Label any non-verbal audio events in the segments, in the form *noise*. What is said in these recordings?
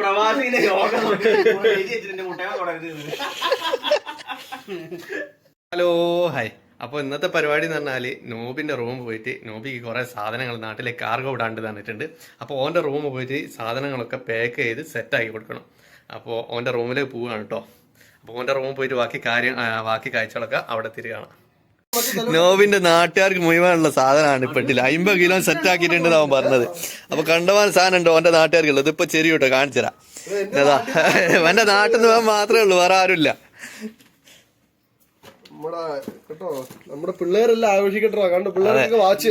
പ്രവാസിന്റെ യോഗം hello hi. അപ്പോൾ ഇന്നത്തെ പരിപാടി എന്ന് പറഞ്ഞാൽ നോബിന്റെ റൂം പോയിട്ട് നോബിക്ക് കുറേ സാധനങ്ങൾ നാട്ടിലെ കാർഗോ ഇടാണ്ട് തന്നിട്ടുണ്ട്. അപ്പോൾ ഓന്റെ റൂം പോയിട്ട് സാധനങ്ങളൊക്കെ പാക്ക് ചെയ്ത് സെറ്റ് സെറ്റാക്കി കൊടുക്കണം. അപ്പോൾ ഓന്റെ റൂമിലേക്ക് പോവുകയാണ് കേട്ടോ അപ്പോൾ ഓന്റെ റൂമിൽ പോയിട്ട് ബാക്കി കാര്യം ബാക്കി കാഴ്ചകളൊക്കെ അവിടെ തിരികണം നോബിന്റെ നാട്ടുകാർക്ക് മുഴുവനുള്ള സാധനമാണ് പെട്ടില്ല അമ്പത് കിലോ സെറ്റ് ആക്കിയിട്ടുണ്ട് അവൻ പറഞ്ഞത്. അപ്പൊ കണ്ടവാൻ സാധനം ഉണ്ടോ അവന്റെ നാട്ടുകാർക്ക് നാട്ടുകാർക്കുള്ളത്? ഇപ്പൊ ചെറിയ കേട്ടോ കാണിച്ചരാ ഏതാ എന്റെ നാട്ടിൽ നിന്ന് മാത്രമേ ഉള്ളൂ വേറെ ആരുമില്ല. നമ്മുടെ കേട്ടോ നമ്മുടെ പിള്ളേരെല്ലാം ആഘോഷിക്കട്ടോ. കണ്ടു പിള്ളേരൊക്കെ വാച്ച്.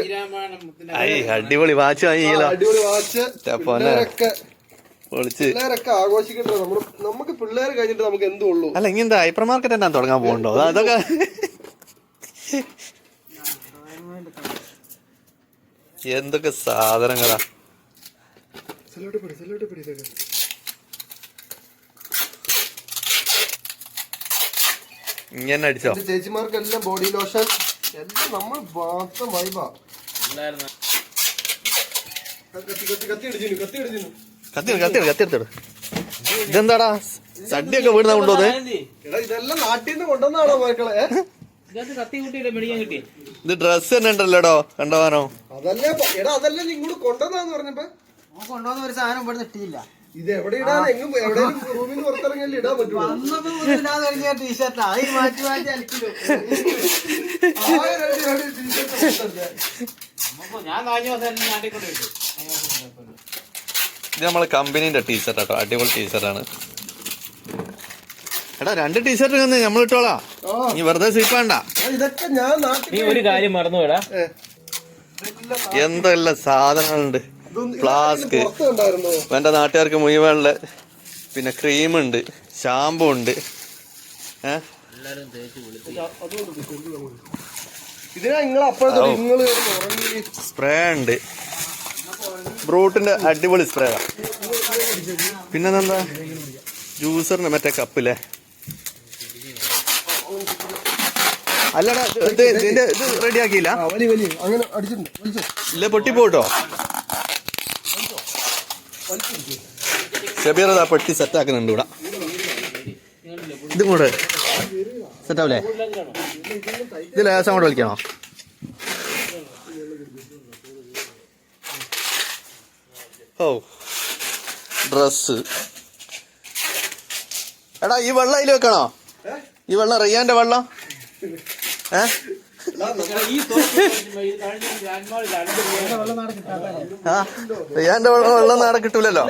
അടിപൊളി വാച്ച് വാങ്ങിയല്ലോ. അടിപൊളി വാച്ച്. ചപ്പോനെ പിള്ളേരൊക്കെ പൊളിച്ച്. പിള്ളേരൊക്കെ ആഘോഷിക്കട്ടോ. നമ്മൾ നമുക്ക് പിള്ളേർ കഴിഞ്ഞിട്ട് നമുക്ക് എന്തുള്ളൂ? അല്ല ഇങ്ങനത്തെ ഹൈപ്പർ മാർക്കറ്റ് എന്നാ തുടങ്ങാൻ പോകണ്ടോ? അതൊക്കെ. എന്തൊക്കെ സാധനങ്ങളാ? ഇങ്ങനെ അടിച്ചോ? ചേച്ചിമാർക്കെല്ലാം ബോഡി ലോഷൻ എല്ലാം നമ്മൾ മാത്രം വൈബാ കത്തി കത്തി കത്തി അടിച്ചു കത്തി അടിച്ചു കത്തി കത്തി കത്തി എടുത്തോട് ഇതെന്താടാ? സദ്യയൊക്കെ വീടുന്ന കൊണ്ടുവന്നേ എടാ ഇതെല്ലാം നാട്ടിൽ നിന്ന് കൊണ്ടുവന്നാണോ മക്കളെ? ഇത് ഡ്രസ് തന്നെ ഉണ്ടല്ലോടോ? കണ്ടവാനോ അതല്ലേ എടാ അതല്ലേ ഇങ്ങോട്ട് കൊണ്ടുവന്നാന്ന് പറഞ്ഞപ്പോ? കൊണ്ടുവന്ന ഒരു സാധനം ഇവിടെ ഇട്ടില്ല. ഇത് എവിടെ ഇടാൻ? എങ്ങും എവിടെയും റൂമിൽ ഇടാൻ പറ്റുള്ളൂ. ടീഷർട്ടാ അത് മാറ്റി മാറ്റി ഇത് നമ്മളെ കമ്പനീന്റെ ടീഷർട്ടാട്ടോ അടിപൊളി ടീഷർട്ടാണ് എടാ രണ്ട് ടീഷർട്ട് തന്നെ നമ്മൾ ഇട്ടോളാ. നീ വെറുതെ സീപ്പാണ്ട ഇതൊക്കെ ഞാൻ നാട്ടിൽ നീ ഒരു കാര്യം മറന്നു വിടാ എന്തെല്ലാം സാധനങ്ങളുണ്ട്? ഫ്ലാസ്ക്. എന്റെ നാട്ടുകാർക്ക് മുഴുവനുള്ള പിന്നെ ക്രീമുണ്ട് ഷാമ്പു ഉണ്ട്. സ്പ്രേ ഉണ്ട്. ബ്രൂട്ടിന്റെ അടിപൊളി സ്പ്രേ പിന്നെന്താ? ജ്യൂസറിന് മറ്റേ കപ്പില്ലേ അല്ലടാ ഇത് ഇതിന്റെ ഇത് റെഡി ആക്കിയില്ല വലി വലി. അങ്ങനെ അടിച്ചിട്ടുണ്ട് വലിച്ചോ? ഇല്ല പൊട്ടിപ്പോട്ടോ ഷബീർ അതാ പെട്ടി സെറ്റ് ആക്കുന്നുണ്ട് ഇവിടെ. ഇതും കൂടെ സെറ്റ് ആവില്ലേ ഇത് കൂടെ കളിക്കണോ ഓ ഡ്രസ് എടാ ഈ വെള്ളം അതിൽ വെക്കണോ? ഈ വെള്ളം റിയാന്റെ വെള്ളം? റിയാന്റെ വെള്ളം നാടെ കിട്ടൂലല്ലോ.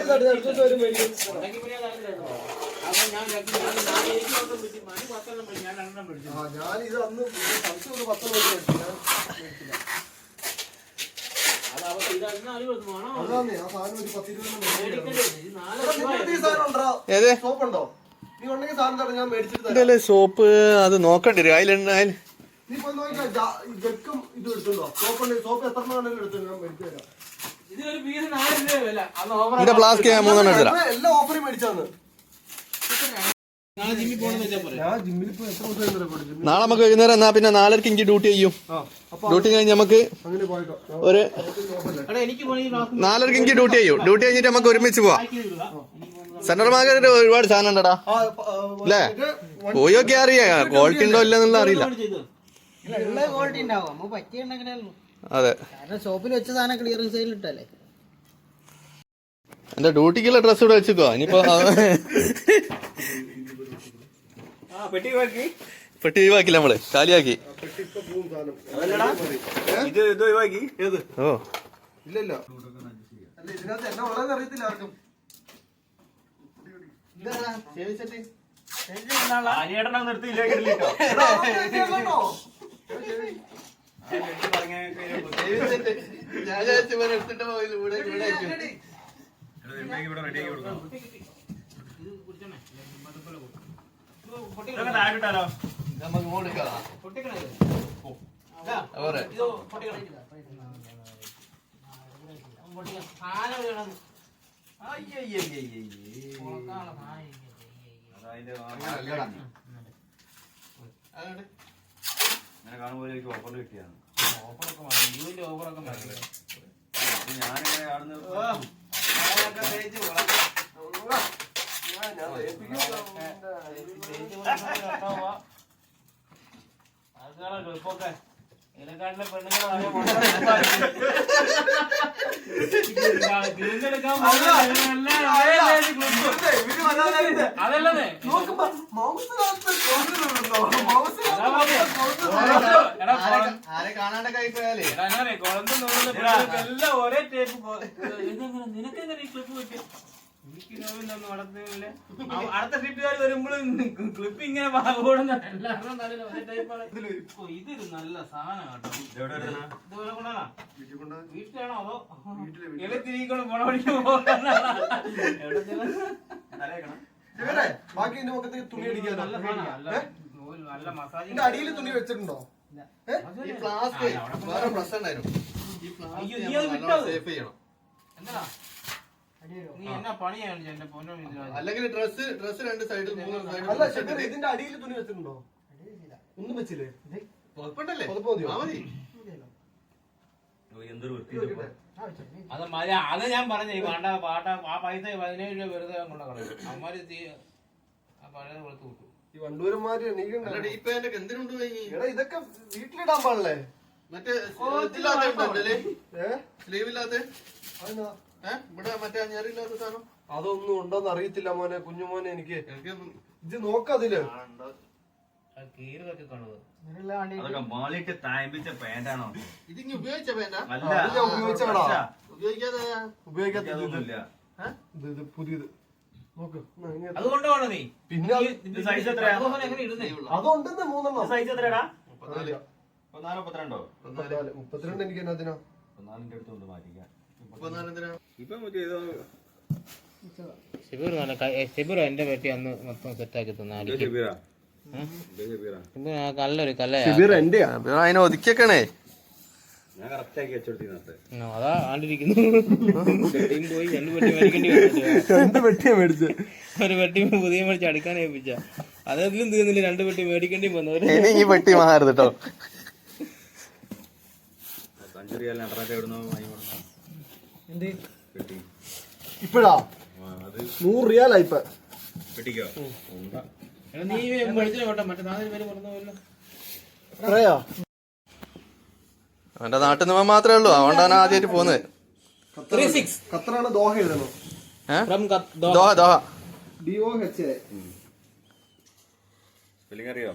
ഞാനിത് അന്ന് പത്ത് ഏത് സോപ്പ്? അത് നോക്കണ്ടി വരും. അതിലുണ്ട് അതിൽ നീ പോയി നോക്കിയാ ജക്കും ഇത് എടുത്തുണ്ടോ സോപ്പ് എത്ര മേടിച്ചു തരാം. ഇതിന്റെ പ്ലാസ്റ്റിക് ഞാൻ മൂന്നെണ്ണം എടുത്തരാം എല്ലാം- ഓഫറും മേടിച്ചാന്ന്. നാളെ നമുക്ക് വൈകുന്നേരം എന്നാ പിന്നെ നാലരക്ക് എനിക്ക് ഡ്യൂട്ടി ചെയ്യും. ആ ഡ്യൂട്ടി കഴിഞ്ഞ് നമുക്ക് അങ്ങനെ പോയിട്ടോ. ഒരു നാലരക്ക് എനിക്ക് ഡ്യൂട്ടി ചെയ്യും. ഡ്യൂട്ടി കഴിഞ്ഞിട്ട് നമുക്ക് ഒരുമിച്ച് പോവാം. സെൻട്രൽ മാർക്കറ്റിൽ ഒരുപാട് സാധനം ഉണ്ടടാ അല്ലേ ഇത് പോയി ഒക്കെ അറിയാം. ക്വാളിറ്റി ഉണ്ടോ ഇല്ലെന്നുള്ള അറിയില്ല. അതെ. കാരണം ഷോപ്പിൽ വെച്ച സാധനം ക്ലിയറൻസ് സെയിൽ ഇട്ടല്ലേ എന്റെ ഡ്യൂട്ടിക്കുള്ള ഡ്രസ് ഇവിടെ വെച്ചോ ഇനിയിപ്പോ ആ പെട്ടി ഒഴിവാക്കി. ഒഴിവാക്കില്ല നമ്മൾ. കാലിയാക്കി. ഓ. ഇല്ലല്ലോ. അല്ല ഇതിനകത്ത് എന്നാ ഉള്ളതെന്ന് അറിയത്തില്ല ആർക്കും. നിർത്തിയില്ല? ഞാൻ വിചാരിച്ചു എടുത്തിട്ട് പോയി ഇവിടെ- ഇവിടെ. ഇവിടെ റെഡിയാക്കി കൊടുക്കാം നമുക്ക് ഇങ്ങോട്ട് എടുക്കാം. അങ്ങനെ കാണുമ്പോൾ എനിക്ക് ഓഫർ കിട്ടിയാണ് ഞാനിങ്ങനെ കാണുന്നത് അതല്ലേ നോക്കുമ്പോ പിള്ളേർക്കെല്ലാം ഒരേ ടേപ്പ് പോ- *laughs* ഇതെങ്ങനെ? നിനക്കെങ്ങനെ ഈ ക്ലിപ്പ് കിട്ടി എനിക്ക് നോവില്ലൊന്നും നടത്തുന്നില്ല അടുത്ത ക്ലിപ്പുകാർ വരുമ്പോഴും ക്ലിപ്പ് ഇങ്ങനെ ഓടുന്ന എല്ലാവരും നല്ല ഒരേ ടൈപ്പാണ് ഇതൊരു നല്ല സാധനം കേട്ടോ? ഇതുപോലെ കൊണ്ടാണോ. വീട്ടിലാണോ അതോ. എവിടെ ബാക്കി എന്റെ മുഖത്തേക്ക് തുണി അടിക്കാനോ നല്ല നല്ല മസാജ് അടിയിൽ തുണി വെച്ചിട്ടുണ്ടോ? ഈ ഫ്ലാസ്ക് വേറെ പ്രശ്നം ഉണ്ടായിരുന്നു. ഈ അയ്യോ, ഫ്ലാസ്ക് നീ അത് സേഫ് ചെയ്യണം. എന്താ? അല്ലെങ്കിൽ ഡ്രസ് ഡ്രസ് രണ്ട് സൈഡിൽ മൂന്ന് അല്ല സൈഡിൽ ഇതിന്റെ അടിയിൽ തുണി വെച്ചിട്ടുണ്ടോ? ഒന്നും വെച്ചില്ലേ? ആ മതി. അത് മതി. അത് ഞാൻ പറഞ്ഞേ വേണ്ട പാട്ട ആ പൈസ പതിനേഴ് രൂപ വെറുതെ കൊണ്ട് കളയും അമ്മാര് ആ പഴയത് കൊടുത്തു വിട്ടു ഈ വണ്ടൂരന്മാര് ഇതൊക്കെ വീട്ടിലിടാൻ പാടില്ലേ? മറ്റേ സ്ലീവ് ഇല്ലാത്ത അതെന്നാ? ഏഹ് ഇവിടെ മറ്റേ അഞ്ഞാറില്ലാത്ത സാധനം? അതൊന്നും ഉണ്ടോന്ന് അറിയത്തില്ല മോനെ കുഞ്ഞുമോനെ എനിക്ക്. എനിക്ക് ഇത് നോക്കതിൽ മാളിട്ട് തായ്പിച്ച പാന്റാണോ? ഇതിങ്ങ് ഉപയോഗിച്ച പാന്റാ. ഉപയോഗിക്കാതെ ഉപയോഗിക്കാത്ത പുതിയത്. നോക്ക് എന്നാ, ഇനി അത് അത് നീ? പിന്നെ സൈസ് എത്രയാ? എങ്ങനെ ഇടുന്നേ അതുണ്ടെന്ന് മൂന്നെണ്ണം. സൈസ് എത്രയാടാ? മുപ്പത്തിനാല്. മുപ്പത്തിരണ്ടോ? മുപ്പത്തിനാല്. മുപ്പത്തിരണ്ട് എനിക്ക് എന്നാ പതിനാലിന്റെ അടുത്ത് കൊണ്ട് മാറ്റിക്കാം. ഷിബിർ ഷിബിർ എന്റെ പറ്റി അന്ന് മൊത്തം സെറ്റാക്കി തന്നാൽ നല്ലൊരു കല എന്റെയാ? അതിനെ ഒതുക്കിയേക്കണേ. ഞാൻ കറക്റ്റ് ആക്കി വെച്ചെടുത്തിനകത്ത് അതാ ആണ്ടിരിക്കുന്നു. ചെടിയും പോയി രണ്ട് പെട്ടി മേടിക്കേണ്ടി വന്നു എന്ത് പെട്ടിയാ മേടിച്ചത് ഒരു പെട്ടി പുതിയ മേടിച്ച് അടുക്കാൻ ഏൽപ്പിച്ച. അതിലും തീർന്നില്ല രണ്ട് പെട്ടി മേടിക്കേണ്ടി വന്നു ഇനി ഈ പെട്ടി മാറരുത് കേട്ടോ അഞ്ചു റിയാൽ രണ്ടരൊക്കെ ഇവിടുന്ന് വാങ്ങി കൊടുക്കണം എന്ത്? പെട്ടി ഇപ്പഴാ? ആ, അത് നൂറ് റിയാലാ ഇപ്പൊ. പെട്ടിക്കോ എടാ, നീ മേടിച്ചില്ല കേട്ടോ മറ്റേ നാല് പേര് പറഞ്ഞു പോയല്ലോ എത്രയാ? അവന്റെ നാട്ടിൽ നിന്ന് മാത്രമേ ഉള്ളൂ. അതുകൊണ്ടാണ് ആദ്യമായിട്ട് പോകുന്നത്. ത്രീ സിക്സ് ഖത്തറാണ് ദോഹ എഴുതണോ ഏഹ് from Doha. Doha D O H A spelling അറിയോ?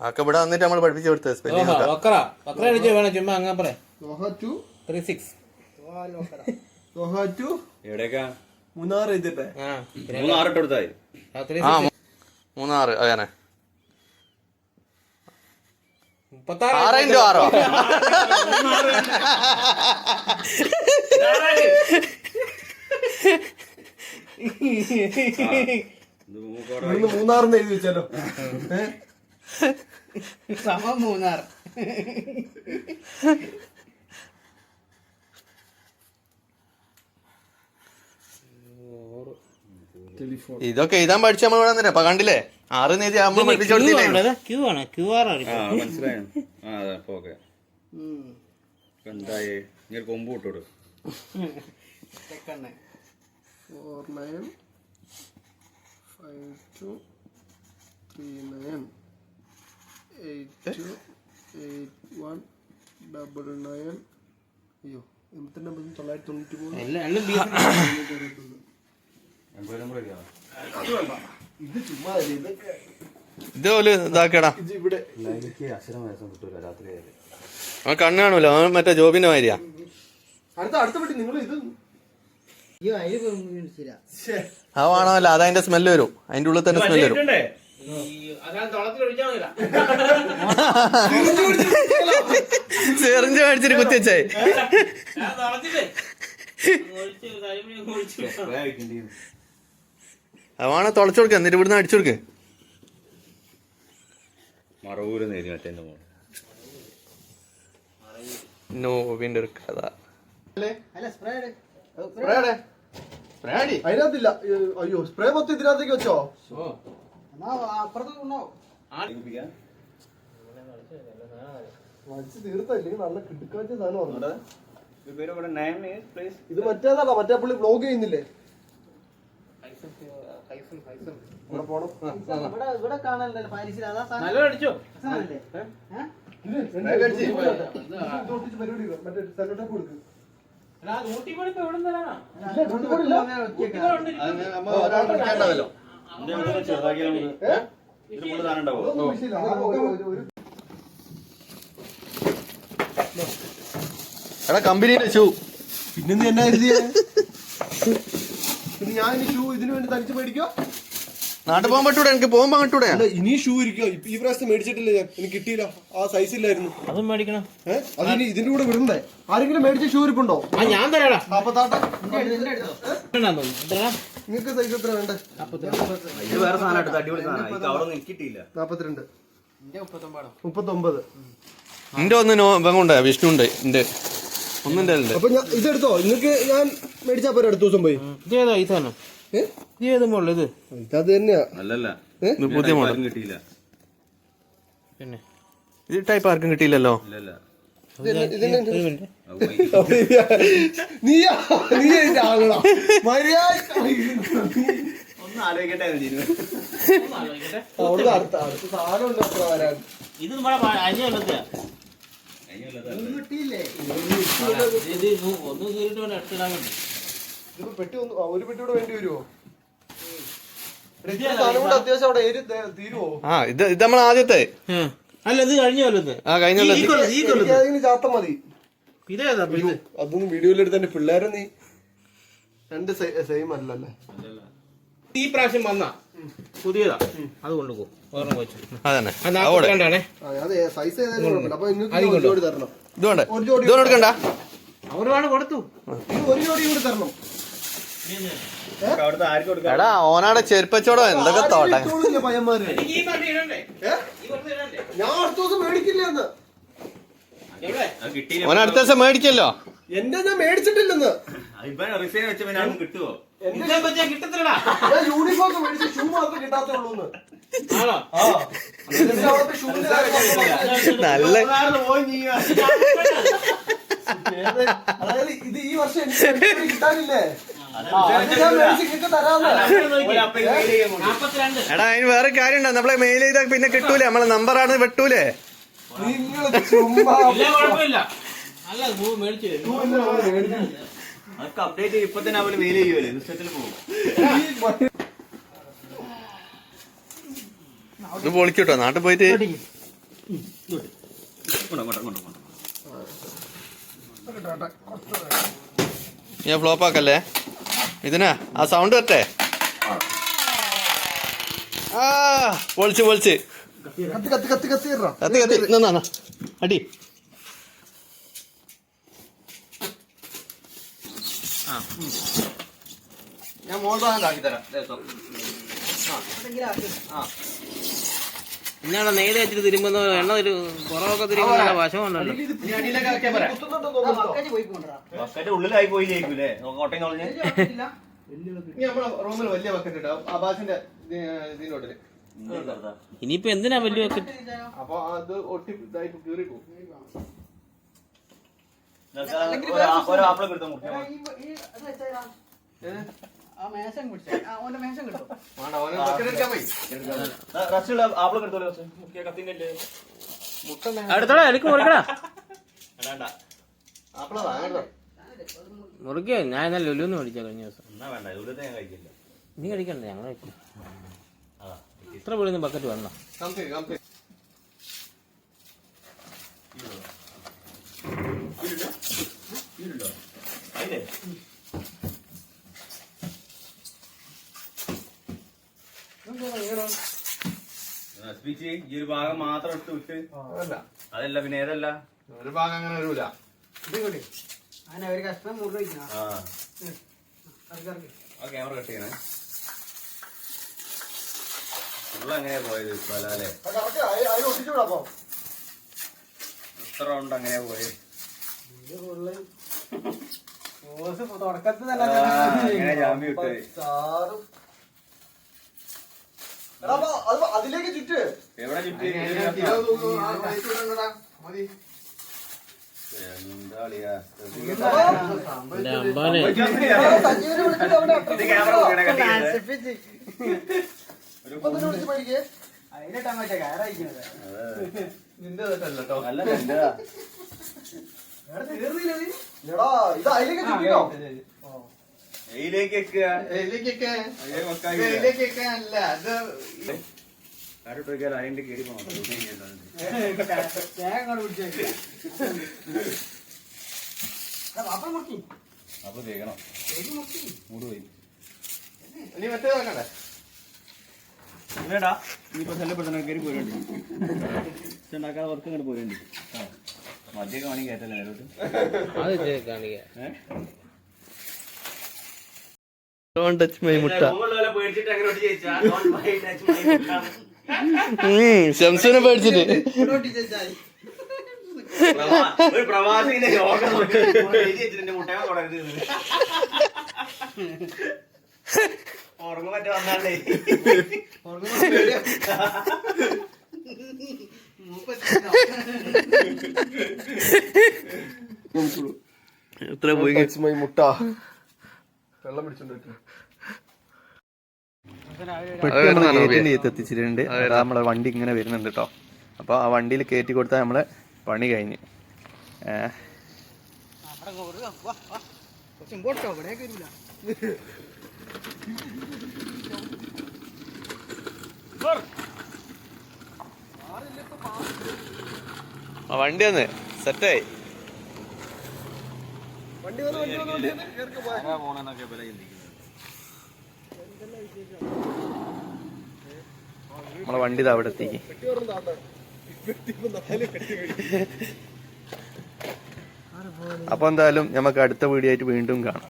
ആക്കെ ഇവിടെ വന്നിട്ട് നമ്മൾ പഠിപ്പിച്ചു കൊടുത്തത് സ്പെല്ലിംഗ് വേണം? ചുമ്മാ അങ്ങനെ Doha two three six Doha to എവിടേക്കാ? മൂന്നാർ എഴുതിട്ടെ. അങ്ങനെ. ആറ് ഇന്റു ആറോ ഇത് മൂക്കോടെ ഇവിടുന്ന് മൂന്നാറിന്ന് എഴുതി വെച്ചാലോ സമ മൂന്നാർ. ഇതൊക്കെ എഴുതാൻ പഠിച്ച നമ്മൾ ഇവിടെ തന്നെ കണ്ടില്ലേ? ആറ് നേതി നമ്മൾ പഠിപ്പിച്ചു കൊടുത്തില്ലേ? ക്യൂ ആണ് ക്യൂ ആർ ആണ് ആ മനസ്സിലായോ. ആ അതെ അപ്പൊ ഓക്കെ. എന്തായി? നീ ഒരു കൊമ്പ് വിട്ടോട്. Four nine five two three nine eight two eight one double nine. അയ്യോ എൺപത്തി നമ്പർ തൊള്ളായിരത്തി തൊണ്ണൂറ്റി മൂന്ന് ഇത് ചുമ്മാ അല്ലേ, ഇതൊക്കെ ഇതുപോലെ ഇതാക്കടാ ഇത് ഇവിടെ എനിക്ക് അക്ഷരം വയസ്സം കിട്ടൂല രാത്രി ആയാലും അവൻ കണ്ണ് കാണൂല അവൻ മറ്റേ ജോബിന്റെ മാതിരിയാ അടുത്ത അടുത്ത പെട്ടി നിങ്ങൾ ഇത് അതതിന്റെ സ്മെല്ല് വരും അതിന്റെ ഉള്ളിൽ തന്നെ സ്മെല്ല് വരും ചെറിഞ്ച് മേടിച്ചിട്ട് കുത്തി വെച്ചായി ഒഴിച്ച് അവനെ തുളച്ചു കൊടുക്ക എന്നിട്ട് ഇവിടുന്ന് അടിച്ചു കൊടുക്ക്. മറവൂര് നേരി മറ്റേ മോൾ നോവിന്റെ ഒരു കഥ. അതിനകത്തില്ല. അയ്യോ സ്പ്രേ മൊത്തം ഇതിനകത്തേക്ക് വെച്ചോ? വലിച്ച് തീർത്ത? ഇല്ലെങ്കിൽ നല്ല കിടുക്കാച്ച സാധനം ഇത് മറ്റേതാണോ മറ്റേ പുള്ളി ബ്ലോഗ് ചെയ്യുന്നില്ലേ? ഇവിടെ പോണം. ഇവിടെ ഇവിടെ കാണാനുണ്ടല്ലോ പാരീസിൽ അതാ സാധനം. നല്ല അടിച്ചോ? കൊടുക്ക്. എടാ ചെറുതാക്കി നമുക്ക് ഇത് കൂടുതൽ ഉണ്ടാവോ? കമ്പനിയുടെ ഷൂ പിന്നെ എന്നാ എഴുതിയേ? *laughs* പിന്നെ ഞാൻ ഈ ഷൂ ഇതിനു വേണ്ടി തനിച്ച് മേടിക്കോ നാട്ടിൽ പോകാൻ പറ്റൂടെ? എനിക്ക് പോകുമ്പോ അല്ല ഇനി ഷൂ ഇരിക്കോ ഈ പ്രാവശ്യം മേടിച്ചിട്ടില്ല ഞാൻ. എനിക്ക് കിട്ടിയില്ല. ആ സൈസ് ഇല്ലായിരുന്നു. അതും മേടിക്കണം. ഏഹ് അതിന് ഇതിന്റെ കൂടെ വിടണ്ടേ? ആരെങ്കിലും മേടിച്ച ഷൂ ഇരിപ്പുണ്ടോ? ആ ഞാൻ തരാടാ. അപ്പൊ താട്ടെ. നിങ്ങൾക്ക് സൈസ് എത്ര വേണ്ടേ? ഇത് വേറെ സാധനം എടുത്ത്. അടിപൊളി സാധനം. ഈ കവറൊന്നും എനിക്ക് കിട്ടിയില്ല. നാപ്പത്തിരണ്ട്. മുപ്പത്തൊമ്പത്. നിന്റെ ഒന്ന് നോ ഇവങ്ങുണ്ട് വിഷ്ണു ഉണ്ട് എന്റെ ഉണ്ട് അപ്പൊ ഞാൻ ഇതെടുത്തോ? നിങ്ങൾക്ക് ഞാൻ മേടിച്ചാ പോരെ അടുത്ത ദിവസം പോയി? ഇതേതാ ഏതാ ഈ ഇത് ഏത് മോൾ ഇത്? ഇതത് തന്നെയാ. അല്ലല്ല. പുതിയ മോഡൽ കിട്ടിയില്ല. പിന്നെ? ഇത് ടൈപ്പ് ആർക്കും കിട്ടിയില്ലല്ലോ. നീയാ? നീ എന്റെ ആളാ മര്യാദ ഒന്ന് ആലോചിക്കട്ടെ അടുത്ത അടുത്ത സാധനം ഉണ്ട് വരാൻ? ഇത് നമ്മുടെ അഞ്ചു കൊല്ലത്തെയാ കിട്ടിയില്ലേ ഇത് ഒന്ന് കീറിട്ട് വേണം എടുത്തിടാൻ വേണ്ടി ഇതിപ്പോ പെട്ടി ഒന്ന് ആ, ഒരു പെട്ടി കൂടെ വേണ്ടി വരുമോ ആ ഇത് ഇത് നമ്മൾ ആദ്യത്തെ. അല്ല ഇത് കഴിഞ്ഞ കൊല്ലത്ത്. ആ കഴിഞ്ഞ കൊല്ലത്ത്. ചാത്തം മതി. ഇതേതാ അതൊന്നും വീഡിയോയിലെടുത്ത് എന്റെ പിള്ളേരെ നീ. രണ്ട് സെയിം അല്ലല്ലേ? ഈ പ്രാവശ്യം വന്ന. പുതിയതാ. അത് കൊണ്ടുപോകും വെച്ചു അതന്നെ. സൈസ് അപ്പൊ നിങ്ങൾക്ക്? ജോഡി തരണം. ഒരുപാട് കൊടുത്തു. ഇത് ഒരു ജോഡി കൂടി തരണം. എടാ ഓനാടെ ചെരുപ്പച്ചോടോ? എന്തൊക്കെ തോട്ടെ? ഓനടുത്ത ദിവസം മേടിക്കില്ല എന്റെ മേടിച്ചിട്ടില്ലെന്ന്. ഇപ്പൊ കിട്ടത്തില്ലടാ? ഞാൻ യൂണിഫോം മേടിച്ച ഷൂ ആണോ? ആ. അവിടുത്തെ ഷൂവിന്റെ നല്ല? അതായത് ഇത് ഈ വർഷം എനിക്ക് *laughs* കിട്ടാനില്ലേ? എടാ അതിന് വേറെ കാര്യം നമ്മളെ മെയിൽ ചെയ്താൽ പിന്നെ കിട്ടൂലേ? നമ്മളെ നമ്പറാണ് വെട്ടൂലേ? നിങ്ങൾ ചുമ്മാ അതൊക്കെ അപ്ഡേറ്റ് ചെയ്യും. ഇപ്പൊ തന്നെ അവർ മെയിൽ ചെയ്യുമല്ലേ ഇൻസ്റ്റത്തിൽ പോകും. ഇത് പൊളിക്കൂട്ടോ? നാട്ടിൽ പോയിട്ട്? കൊണ്ടോ കൊണ്ടോ കൊണ്ടോ കൊണ്ടോ ഞാൻ ഫ്ലോപ്പ് ആക്കല്ലേ? ഇതിനാ? ആ സൗണ്ട് വരട്ടെ? ആ പൊളിച്ച് പൊളിച്ച്. കത്തി കത്തി കത്തി കത്തി. കത്തി കത്തി അടി. ഞാൻ മോൾ ഭാഗം ആക്കി തരാം. ആ. ഇന്നാണ് നെയ്ത് വെച്ചിട്ട് തിരുമ്പുന്ന എണ്ണ ഒരു കുറവൊക്കെ തിരുമ്പുന്ന വശമുണ്ടല്ലോ ഉള്ളിലായി പോയി ജയിക്കൂലേ കോട്ടയം റൂമിൽ വലിയ ബക്കറ്റ് ഇതിനോട്ടിൽ ഇനിയിപ്പോ എന്തിനാ വലിയ ബക്കറ്റ് അപ്പൊ അത് ഒട്ടി ഇതായിട്ട് കീറി പോകും ആ മേശം പിടിച്ചേ ആ ഓന്റെ മേശം കിട്ടും. അടുത്തടാ എനിക്ക് മുറിക്കടാ. വേണ്ട ആപ്പിള വാങ്ങണ്ട മുറിക്കോ ഞാൻ ഇന്നലെ ലുലുന്ന് മേടിച്ച കഴിഞ്ഞ ദിവസം. വേണ്ട ഇവിടുത്തെ ഞാൻ കഴിക്കില്ല. നീ കഴിക്കണ്ട ഞങ്ങൾ കഴിക്കും. ഇത്ര വീടുന്ന ബക്കറ്റ് കംപ്ലീറ്റ് സംതിങ് അതില്ലേ നശിപ്പിച്ച് ഈ ഒരു ഭാഗം മാത്രം എടുത്ത് വിട്ട്. അതല്ല. അതല്ല പിന്നെ ഏതല്ല? ഒരു ഭാഗം അങ്ങനെ വരൂല. അങ്ങനെ ക്യാമറ കട്ട് ചെയ്യണേ. പോയത് അപ്പൊ. ഇത്ര റൗണ്ട് അങ്ങനെയാ പോയത്? അതിലേക്ക് ചുറ്റ്. എവിടെ ചുറ്റി? നിന്റെ അല്ല അതിന്റെ അങ്ങോട്ട് അപ്പൊ തേക്കണം. മൂട് പോയി. ഇനി മറ്റേ നോക്കണ്ടേ നീ ഇപ്പൊ ശല്യപ്പെടുത്തണ കയറി പോരുണ്ട് ഉണ്ടാക്കാതെ വർക്ക് ഇങ്ങോട്ട് പോരുണ്ട് മദ്യമൊക്കെ കാണി കയറ്റല്ലേ നേരോട്ട് ഡോണ്ട് ടച്ച് മൈ മുട്ട. ശംസുനെ പേടിച്ചിട്ട് ഒരു പ്രവാസിന്റെ യോഗം മുട്ടയോ തുടരുന്നത് ഉറങ്ങും മറ്റേ വന്നാലേ. *laughs* എത്ര പോയി? മുട്ട. വെള്ളം പിടിച്ചോണ്ട് ഗേറ്റിന്റെ അടുത്ത് എത്തിച്ചിട്ടുണ്ട്. അതാ നമ്മളെ വണ്ടി ഇങ്ങനെ വരുന്നുണ്ട് കേട്ടോ അപ്പൊ ആ വണ്ടിയിൽ കയറ്റി കൊടുത്താൽ നമ്മളെ പണി കഴിഞ്ഞ്. ഏഹ് പോട്ടോ ഇവിടെ കയറില്ല ആ വണ്ടി വന്ന്. സെറ്റായി. വണ്ടി വന്ന് വണ്ടി വന്ന് വണ്ടി വന്ന്. കേറിക്ക് പോയ. പോണെന്നൊക്കെ വില ചിന്തിക്കുന്നത് നമ്മളെ വണ്ടി ഇതാ അവിടെ എത്തിക്ക്. *laughs* അപ്പൊ എന്തായാലും നമുക്ക് അടുത്ത വീഡിയോ ആയിട്ട് വീണ്ടും കാണാം.